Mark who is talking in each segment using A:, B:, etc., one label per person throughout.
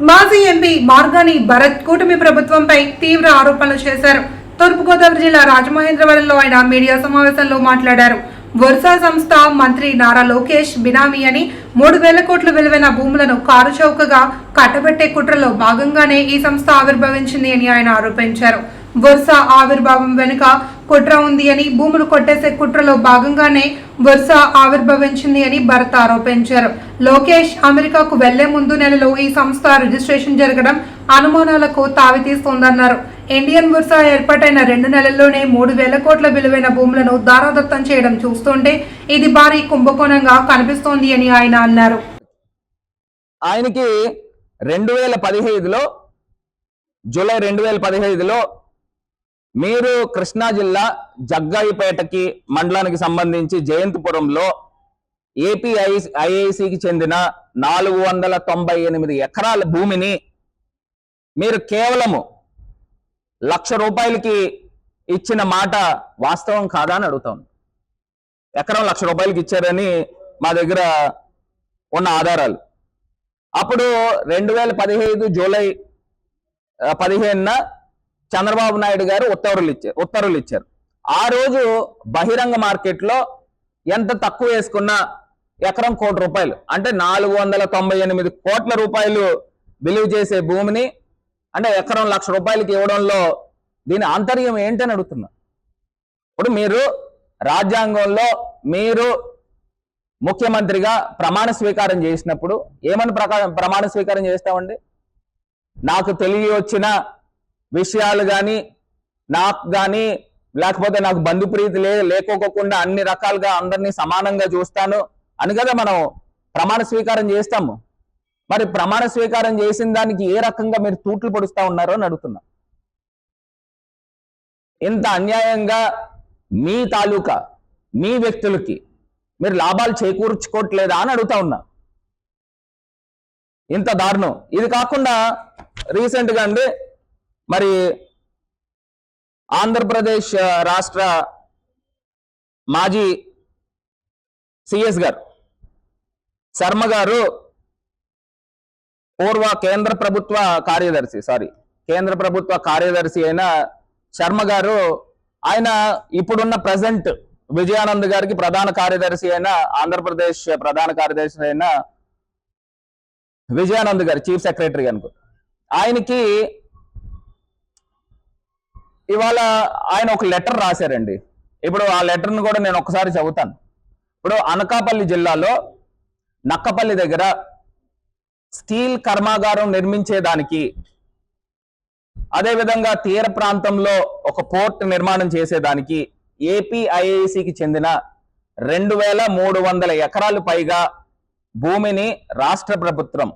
A: మాజీ ఎంపీ మార్గాని భరత్ కూటమి ప్రభుత్వంపై తీవ్ర ఆరోపణలు చేశారు. తూర్పుగోదావరి జిల్లా రాజమహేంద్రవరంలో ఆయన మీడియా సమావేశంలో మాట్లాడారు. వరుస సంస్థ మంత్రి నారా లోకేష్ బినామీ అని మూడు వేల కోట్ల విలువైన భూములను కారు చౌకగా కట్టబెట్టే కుట్రలో భాగంగానే ఈ సంస్థ ఆవిర్భవించింది అని ఆయన ఆరోపించారు. వరుస ఆవిర్భావం వెనుక కుట్ర ఉంది అని భూములు కొట్టేసే కుట్రలో భాగంగానే వర్ష ఆవిర్భవించింది అని భరత్ ఆరోపించారు. లోకేష్ అమెరికాకు వెళ్ళే ముందు నెలలో ఈ సంస్థ రిజిస్ట్రేషన్ జరగడం అనుమానాలకు తావితీస్తోందన్నారు. ఇండియన్ బుర్సా ఏర్పాటైన రెండు నెలల్లోనే మూడు వేల కోట్ల విలువైన భూములను దారాదత్తం చేయడం చూస్తుంటే ఇది భారీ కుంభకోణంగా కనిపిస్తోంది అని ఆయన అన్నారు.
B: ఆయనకి రెండు వేల పదిహేదులో జూలై రెండు వేల పదిహేదులో మీరు కృష్ణా జిల్లా జగ్గాయిపేటకి మండలానికి సంబంధించి జయంతిపురంలో ఏపీఐ ఐఐసికి చెందిన నాలుగు వందల తొంభై ఎనిమిది ఎకరాల భూమిని మీరు కేవలము లక్ష రూపాయలకి ఇచ్చిన మాట వాస్తవం కాదా అని అడుగుతాం ఎకరం లక్ష రూపాయలకి ఇచ్చారని మా దగ్గర ఉన్న ఆధారాలు. అప్పుడు రెండు వేల పదిహేను జూలై పదిహేనున చంద్రబాబు నాయుడు గారు ఉత్తర్వులు ఇచ్చారు ఉత్తర్వులు ఇచ్చారు. ఆ రోజు బహిరంగ మార్కెట్లో ఎంత తక్కువ వేసుకున్నా ఎకరం కోటి రూపాయలు. అంటే నాలుగు వందల తొంభై ఎనిమిది కోట్ల రూపాయలు విలువ చేసే భూమిని అంటే ఎకరం లక్ష రూపాయలకి ఇవ్వడంలో దీని ఆంతర్యం ఏంటని అడుగుతున్నా. ఇప్పుడు మీరు రాజ్యాంగంలో మీరు ముఖ్యమంత్రిగా ప్రమాణ స్వీకారం చేసినప్పుడు ఏమని ప్రకా- ప్రమాణ స్వీకారం చేస్తామండి? నాకు తెలియ వచ్చిన విషయాలు కానీ నాకు కానీ లేకపోతే నాకు బంధుప్రీతి లే లేకోకుండా అన్ని రకాలుగా అందరినీ సమానంగా చూస్తాను. అని కదా మనం ప్రమాణ స్వీకారం చేస్తాము. మరి ప్రమాణ స్వీకారం చేసిన దానికి ఏ రకంగా మీరు తూట్లు పొడుస్తా ఉన్నారో అని అడుగుతున్నా. ఇంత అన్యాయంగా మీ తాలూకా మీ వ్యక్తులకి మీరు లాభాలు చేకూర్చుకోవట్లేదా అని అడుగుతా ఉన్నా. ఇంత దారుణం. ఇది కాకుండా రీసెంట్గా అండి మరి ఆంధ్రప్రదేశ్ రాష్ట్ర మాజీ సిఎస్ గారు శర్మ గారు పూర్వ కేంద్ర ప్రభుత్వ కార్యదర్శి సారీ కేంద్ర ప్రభుత్వ కార్యదర్శి అయిన శర్మ గారు ఆయన ఇప్పుడున్న ప్రజెంట్ విజయానంద్ గారికి ప్రధాన కార్యదర్శి అయిన ఆంధ్రప్రదేశ్ ప్రధాన కార్యదర్శి అయిన విజయానంద్ గారు చీఫ్ సెక్రటరీ అనుకో. ఆయనకి ఇవాళ ఆయన ఒక లెటర్ రాశారండి. ఇప్పుడు ఆ లెటర్ను కూడా నేను ఒకసారి చదువుతాను. ఇప్పుడు అనకాపల్లి జిల్లాలో నక్కపల్లి దగ్గర స్టీల్ కర్మాగారం నిర్మించేదానికి అదేవిధంగా తీర ప్రాంతంలో ఒక పోర్ట్ నిర్మాణం చేసేదానికి ఏపీఐఐసికి చెందిన రెండు వేల మూడు వందల ఎకరాలు పైగా భూమిని రాష్ట్ర ప్రభుత్వం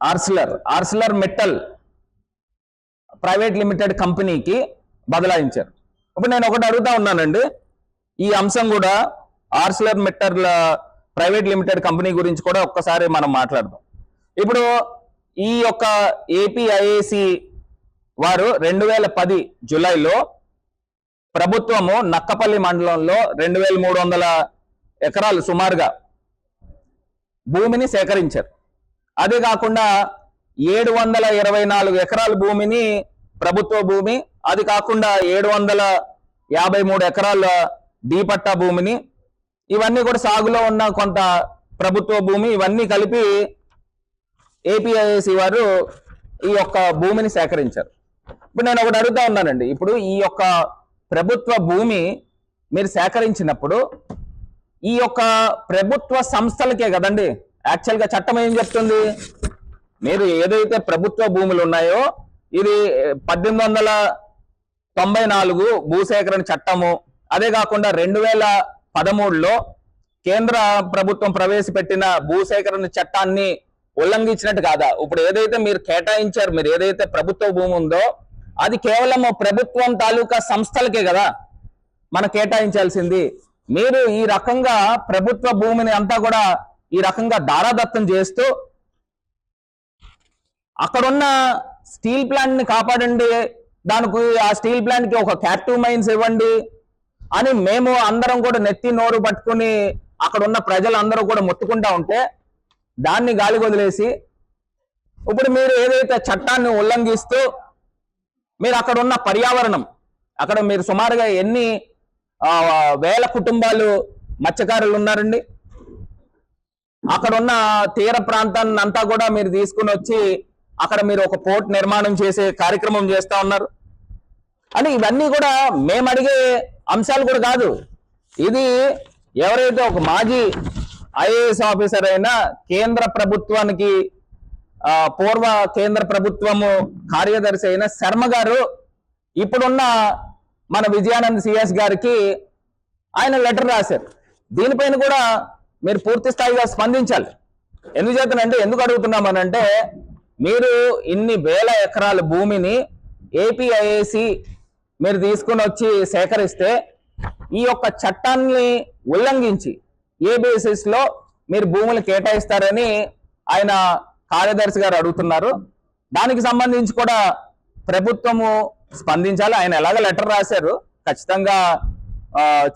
B: Arcelor Arcelor Mittal private limited కంపెనీకి బదలాయించారు. ఇప్పుడు నేను ఒకటి అడుగుతా ఉన్నానండి. ఈ అంశం కూడా Arcelor Mittal private limited company గురించి కూడా ఒక్కసారి మనం మాట్లాడదాం. ఇప్పుడు ఈ యొక్క ఏపీఐఏసి వారు రెండు వేల పది జూలైలో ప్రభుత్వము నక్కపల్లి మండలంలో రెండు వేల మూడు వందల ఎకరాలు సుమారుగా భూమిని సేకరించారు. అదే కాకుండా ఏడు వందల ఇరవై నాలుగు ఎకరాల భూమిని ప్రభుత్వ భూమి అది కాకుండా ఏడు వందల యాభై మూడు ఎకరాల డీపట్టా భూమిని ఇవన్నీ కూడా సాగులో ఉన్న కొంత ప్రభుత్వ భూమి ఇవన్నీ కలిపి ఏపీఐఏసి వారు ఈ యొక్క భూమిని సేకరించారు. ఇప్పుడు నేను ఒకటి అడుగుతా ఉన్నానండి. ఇప్పుడు ఈ యొక్క ప్రభుత్వ భూమి మీరు సేకరించినప్పుడు ఈ యొక్క ప్రభుత్వ సంస్థలకే కదండి యాక్చువల్గా చట్టం ఏం చెప్తుంది? మీరు ఏదైతే ప్రభుత్వ భూములు ఉన్నాయో ఇది పద్దెనిమిది వందల తొంభై నాలుగు భూసేకరణ చట్టము అదే కాకుండా రెండు వేల పదమూడులో కేంద్ర ప్రభుత్వం ప్రవేశపెట్టిన భూసేకరణ చట్టాన్ని ఉల్లంఘించినట్టు కాదా? ఇప్పుడు ఏదైతే మీరు కేటాయించారు మీరు ఏదైతే ప్రభుత్వ భూమి ఉందో అది కేవలం ప్రభుత్వం తాలూకా సంస్థలకే కదా మన కేటాయించాల్సింది. మీరు ఈ రకంగా ప్రభుత్వ భూమిని అంతా కూడా ఈ రకంగా దారాదత్తం చేస్తూ అక్కడున్న స్టీల్ ప్లాంట్ని కాపాడండి. దానికి ఆ స్టీల్ ప్లాంట్కి ఒక క్యాప్టివ్ మైన్స్ ఇవ్వండి. అని మేము అందరం కూడా నెత్తి నోరు పట్టుకుని అక్కడ ఉన్న ప్రజలందరూ కూడా మొత్తుకుంటా ఉంటే దాన్ని గాలి వదిలేసి ఇప్పుడు మీరు ఏదైతే చట్టాన్ని ఉల్లంఘిస్తూ మీరు అక్కడ ఉన్న పర్యావరణం అక్కడ మీరు సుమారుగా ఎన్ని వేల కుటుంబాలు మత్స్యకారులు ఉన్నారండి? అక్కడ ఉన్న తీర ప్రాంతాన్ని అంతా కూడా మీరు తీసుకుని వచ్చి అక్కడ మీరు ఒక పోర్ట్ నిర్మాణం చేసే కార్యక్రమం చేస్తా ఉన్నారు. అని ఇవన్నీ కూడా మేము అడిగే అంశాలు కూడా కాదు. ఇది ఎవరైతే ఒక మాజీ ఐఏఎస్ ఆఫీసర్ అయినా కేంద్ర ప్రభుత్వానికి పూర్వ కేంద్ర ప్రభుత్వము కార్యదర్శి అయిన శర్మ గారు ఇప్పుడున్న మన విజయానంద్ సిఎస్ గారికి ఆయన లెటర్ రాశారు. దీనిపైన కూడా మీరు పూర్తి స్థాయిగా స్పందించాలి. ఎందుకు చేతనంటే ఎందుకు అడుగుతున్నామనంటే మీరు ఇన్ని వేల ఎకరాల భూమిని ఏపీఐఏసి మీరు తీసుకుని వచ్చి సేకరిస్తే ఈ యొక్క చట్టాన్ని ఉల్లంఘించి ఏ బేసిస్లో మీరు భూములు కేటాయిస్తారని ఆయన కార్యదర్శి గారు అడుగుతున్నారు. దానికి సంబంధించి కూడా ప్రభుత్వము స్పందించాలి. ఆయన ఎలాగ లెటర్ రాశారు? ఖచ్చితంగా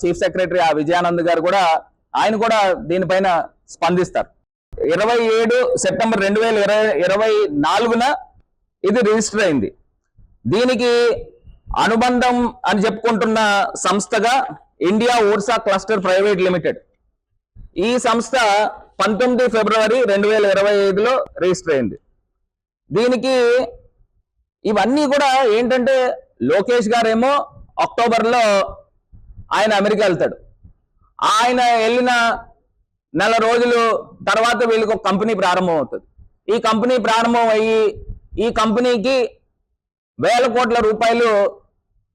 B: చీఫ్ సెక్రటరీ ఆ విజయానంద్ గారు కూడా ఆయన కూడా దీనిపైన స్పందిస్తారు. ఇరవై ఏడు సెప్టెంబర్ రెండు వేల ఇరవై ఇరవై నాలుగున ఇది రిజిస్టర్ అయింది. దీనికి అనుబంధం అని చెప్పుకుంటున్న సంస్థగా ఇండియా ఓర్సా క్లస్టర్ ప్రైవేట్ లిమిటెడ్. ఈ సంస్థ పంతొమ్మిది ఫిబ్రవరి రెండు వేల ఇరవై ఐదులో రిజిస్టర్ అయింది. దీనికి ఇవన్నీ కూడా ఏంటంటే లోకేష్ గారేమో అక్టోబర్లో ఆయన అమెరికా వెళ్తాడు. ఆయన వెళ్ళిన నెల రోజులు తర్వాత వీళ్ళకి ఒక కంపెనీ ప్రారంభం అవుతుంది ఈ కంపెనీ ప్రారంభం అయ్యి ఈ కంపెనీకి వేల కోట్ల రూపాయలు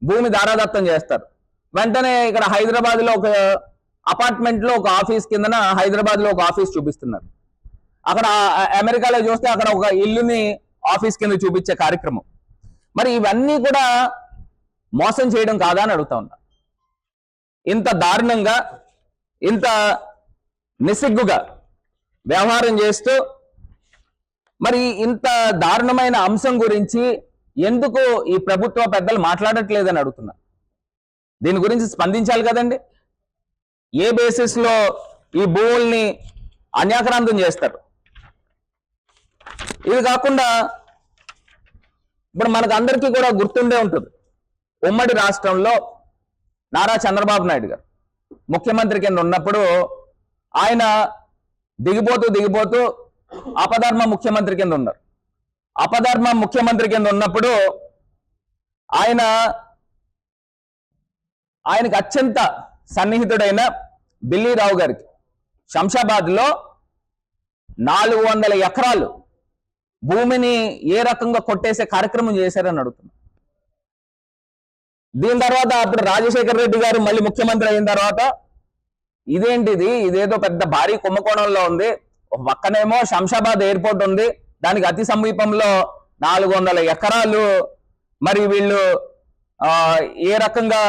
B: భూమి దారాదత్తం చేస్తారు. వెంటనే ఇక్కడ హైదరాబాద్లో ఒక అపార్ట్మెంట్లో ఒక ఆఫీస్ కిందన హైదరాబాద్లో ఒక ఆఫీస్ చూపిస్తున్నారు. అక్కడ అమెరికాలో చూస్తే అక్కడ ఒక ఇల్లుని ఆఫీస్ కింద చూపించే కార్యక్రమం. మరి ఇవన్నీ కూడా మోసం చేయడం కాదా అని అడుగుతా ఉన్నా. ఇంత దారుణంగా ఇంత నిస్సిగ్గుగా వ్యవహారం చేస్తూ మరి ఇంత దారుణమైన అంశం గురించి ఎందుకు ఈ ప్రభుత్వ పెద్దలు మాట్లాడట్లేదని అడుగుతున్నా? దీని గురించి స్పందించాలి కదండి. ఏ బేసిస్లో ఈ భూముల్ని అన్యాక్రాంతం చేస్తారు? ఇది కాకుండా ఇప్పుడు మనకు అందరికీ కూడా గుర్తుండే ఉంటుంది. ఉమ్మడి రాష్ట్రంలో నారా చంద్రబాబు నాయుడు గారు ముఖ్యమంత్రి కింద ఉన్నప్పుడు ఆయన దిగిపోతూ దిగిపోతూ అపధర్మ ముఖ్యమంత్రి కింద ఉన్నారు. అపధర్మ ముఖ్యమంత్రి కింద ఉన్నప్పుడు ఆయన ఆయనకు అత్యంత సన్నిహితుడైన బిల్లీరావు గారికి శంషాబాద్లో నాలుగు వందల ఎకరాలు భూమిని ఏ రకంగా కొట్టేసే కార్యక్రమం చేశారని అడుగుతున్నా. దీని తర్వాత అప్పుడు రాజశేఖర రెడ్డి గారు మళ్ళీ ముఖ్యమంత్రి అయిన తర్వాత ఇదేంటిది? ఇదేదో పెద్ద భారీ కుంభకోణంలో ఉంది. పక్కనేమో శంషాబాద్ ఎయిర్పోర్ట్ ఉంది. దానికి అతి సమీపంలో నాలుగు వందల ఎకరాలు. మరి వీళ్ళు ఏ రకంగా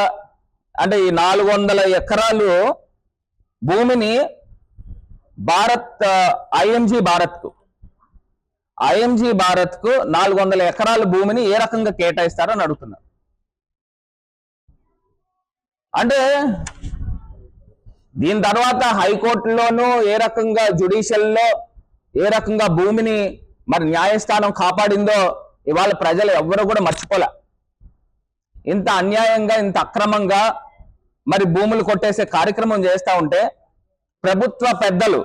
B: అంటే ఈ నాలుగు వందల ఎకరాలు భూమిని భారత్ ఐఎంజీ భారత్కు ఐఎంజీ భారత్కు నాలుగు వందల ఎకరాల భూమిని ఏ రకంగా కేటాయిస్తారని అడుగుతున్నారు అంటే దీని తర్వాత హైకోర్టులోనూ ఏ రకంగా జుడిషియల్లో ఏ రకంగా భూమిని మరి న్యాయస్థానం కాపాడిందో ఇవాళ ప్రజలు ఎవ్వరూ కూడా మర్చిపోలే. ఇంత అన్యాయంగా ఇంత అక్రమంగా మరి భూములు కొట్టేసే కార్యక్రమం చేస్తూ ఉంటే ప్రభుత్వ పెద్దలు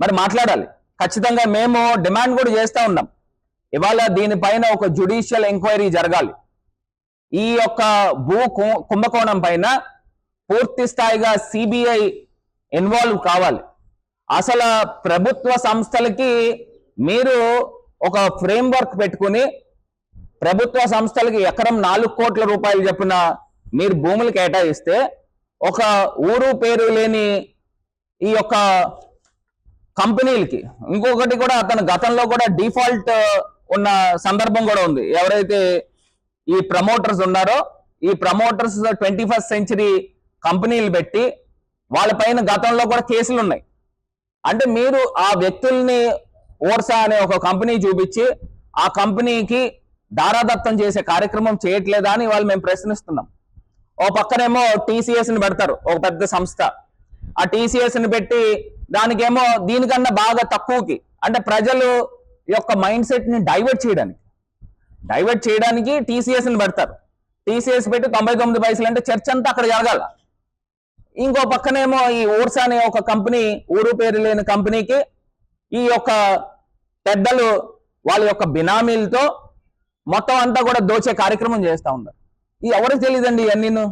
B: మరి మాట్లాడాలి. ఖచ్చితంగా మేము డిమాండ్ కూడా చేస్తూ ఉన్నాం. ఇవాళ దీనిపైన ఒక జుడిషియల్ ఎంక్వైరీ జరగాలి. ఈ యొక్క భూ కుంభకోణం పైన పూర్తి స్థాయిగా సిబిఐ ఇన్వాల్వ్ కావాలి. అసలు ప్రభుత్వ సంస్థలకి మీరు ఒక ఫ్రేమ్ వర్క్ పెట్టుకుని ప్రభుత్వ సంస్థలకి ఎకరం నాలుగు కోట్ల రూపాయలు చెప్పిన మీరు భూములు కేటాయిస్తే ఒక ఊరు పేరు లేని ఈ యొక్క కంపెనీలకి ఇంకొకటి కూడా అతను గతంలో కూడా డిఫాల్ట్ ఉన్న సందర్భం కూడా ఉంది. ఎవరైతే ఈ ప్రమోటర్స్ ఉన్నారో ఈ ప్రమోటర్స్ ట్వంటీ ఫస్ట్ సెంచరీ కంపెనీలు పెట్టి వాళ్ళపైన గతంలో కూడా కేసులు ఉన్నాయి. అంటే మీరు ఆ వ్యక్తుల్ని ఓర్సా అనే ఒక కంపెనీ చూపించి ఆ కంపెనీకి దారాదత్తం చేసే కార్యక్రమం చేయట్లేదా అని వాళ్ళు మేము ప్రశ్నిస్తున్నాం. ఓ పక్కనేమో టీసీఎస్ని పెడతారు ఒక పెద్ద సంస్థ. ఆ టీసీఎస్ని పెట్టి దానికేమో దీనికన్నా బాగా తక్కువకి అంటే ప్రజలు యొక్క మైండ్ సెట్ని డైవర్ట్ చేయడానికి. డైవర్ట్ చేయడానికి టీసీఎస్ని పెడతారు. టీసీఎస్ పెట్టి తొంభై తొమ్మిది పైసలు అంటే చర్చ అంతా అక్కడ జరగాల. ఇంకో పక్కనేమో ఈ ఊర్సా అనే ఒక కంపెనీ ఊరు పేరు లేని కంపెనీకి ఈ యొక్క పెద్దలు వాళ్ళ యొక్క బినామీలతో మొత్తం అంతా కూడా దోచే కార్యక్రమం చేస్తూ ఉన్నారు. ఈ ఎవరికి తెలియదండి ఇవన్నీను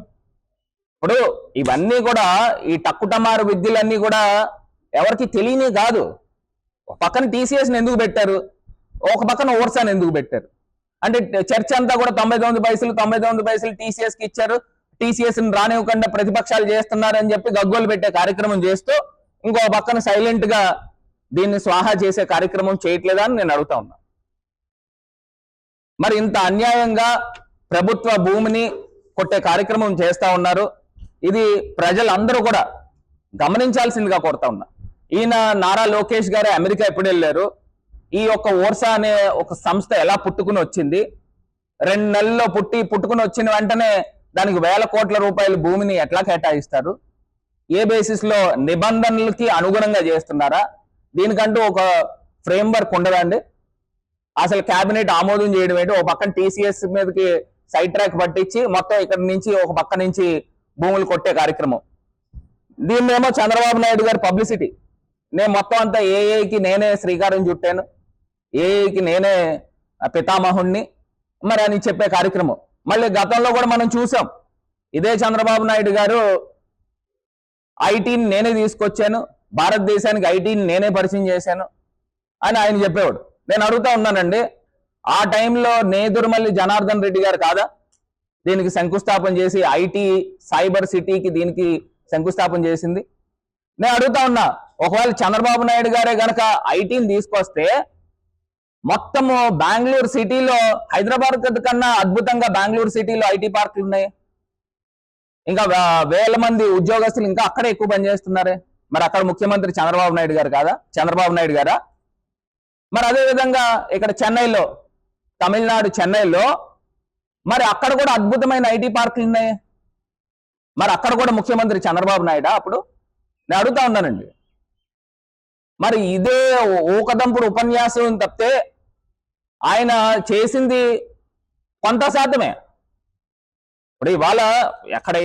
B: ఇప్పుడు ఇవన్నీ కూడా ఈ టక్కుటమారు విద్యలన్నీ కూడా ఎవరికి తెలియని కాదు. ఒక పక్కన టీసీఎస్ని ఎందుకు పెట్టారు? ఒక పక్కన ఓర్సాన్ ఎందుకు పెట్టారు? అంటే చర్చ అంతా కూడా తొంభై తొమ్మిది పైసలు తొంభై తొమ్మిది పైసలు టీసీఎస్కి ఇచ్చారు. టీసీఎస్ని రానివ్వకుండా ప్రతిపక్షాలు చేస్తున్నారని చెప్పి గగ్గోలు పెట్టే కార్యక్రమం చేస్తూ ఇంకో పక్కన సైలెంట్గా దీన్ని స్వాహా చేసే కార్యక్రమం చేయట్లేదా అని నేను అడుగుతా ఉన్నా. మరి ఇంత అన్యాయంగా ప్రభుత్వ భూమిని కొట్టే కార్యక్రమం చేస్తా ఉన్నారు. ఇది ప్రజలందరూ కూడా గమనించాల్సిందిగా కోరుతా ఉన్నా. ఈయన నారా లోకేష్ గారు అమెరికా ఎప్పుడు వెళ్ళారు? ఈ యొక్క ఓర్సా అనే ఒక సంస్థ ఎలా పుట్టుకుని వచ్చింది? రెండు నెలల్లో పుట్టి పుట్టుకుని వచ్చిన వెంటనే దానికి వేల కోట్ల రూపాయల భూమిని ఎట్లా కేటాయిస్తారు? ఏ బేసిస్లో నిబంధనలకి అనుగుణంగా చేస్తున్నారా? దీనికంటూ ఒక ఫ్రేమ్ వర్క్ ఉండదండి. అసలు కేబినెట్ ఆమోదం చేయడం ఏంటి? ఒక పక్కన టీసీఎస్ మీదకి సైడ్ ట్రాక్ పట్టించి మొత్తం ఇక్కడ నుంచి ఒక పక్క నుంచి భూములు కొట్టే కార్యక్రమం. దీన్నేమో చంద్రబాబు నాయుడు గారి పబ్లిసిటీ నేను మొత్తం అంతా ఏఐకి నేనే శ్రీకారం చుట్టాను. ఏఐకి నేనే పితామహుణ్ణి. మరి అని చెప్పే కార్యక్రమం. మళ్ళీ గతంలో కూడా మనం చూసాం. ఇదే చంద్రబాబు నాయుడు గారు ఐటీని నేనే తీసుకొచ్చాను. భారతదేశానికి ఐటీని నేనే పరిచయం చేశాను అని ఆయన చెప్పేవాడు. నేను అడుగుతా ఉన్నానండి ఆ టైంలో నేదురుమల్లి జనార్దన్ రెడ్డి గారు కాదా? దీనికి శంకుస్థాపన చేసి ఐటీ సైబర్ సిటీకి దీనికి శంకుస్థాపన చేసింది. నేను అడుగుతా ఉన్నా ఒకవేళ చంద్రబాబు నాయుడు గారే గనక ఐటీని తీసుకొస్తే మొత్తము బెంగళూరు సిటీలో హైదరాబాద్ కన్నా అద్భుతంగా బెంగళూరు సిటీలో ఐటీ పార్కులు ఉన్నాయి. ఇంకా వేల మంది ఉద్యోగస్తులు ఇంకా అక్కడే ఎక్కువ పనిచేస్తున్నారే? మరి అక్కడ ముఖ్యమంత్రి చంద్రబాబు నాయుడు గారు కాదా? చంద్రబాబు నాయుడు గారా? మరి అదే విధంగా ఇక్కడ చెన్నైలో తమిళనాడు చెన్నైలో మరి అక్కడ కూడా అద్భుతమైన ఐటీ పార్కులు ఉన్నాయి. మరి అక్కడ కూడా ముఖ్యమంత్రి చంద్రబాబు నాయుడా అప్పుడు? నేను అడుగుతా ఉన్నానండి. మరి ఇదే ఊకదంపుడు ఉపన్యాసం తప్పితే ఆయన చేసింది కొంత శాతమే. ఇప్పుడు ఇవాళ ఎక్కడ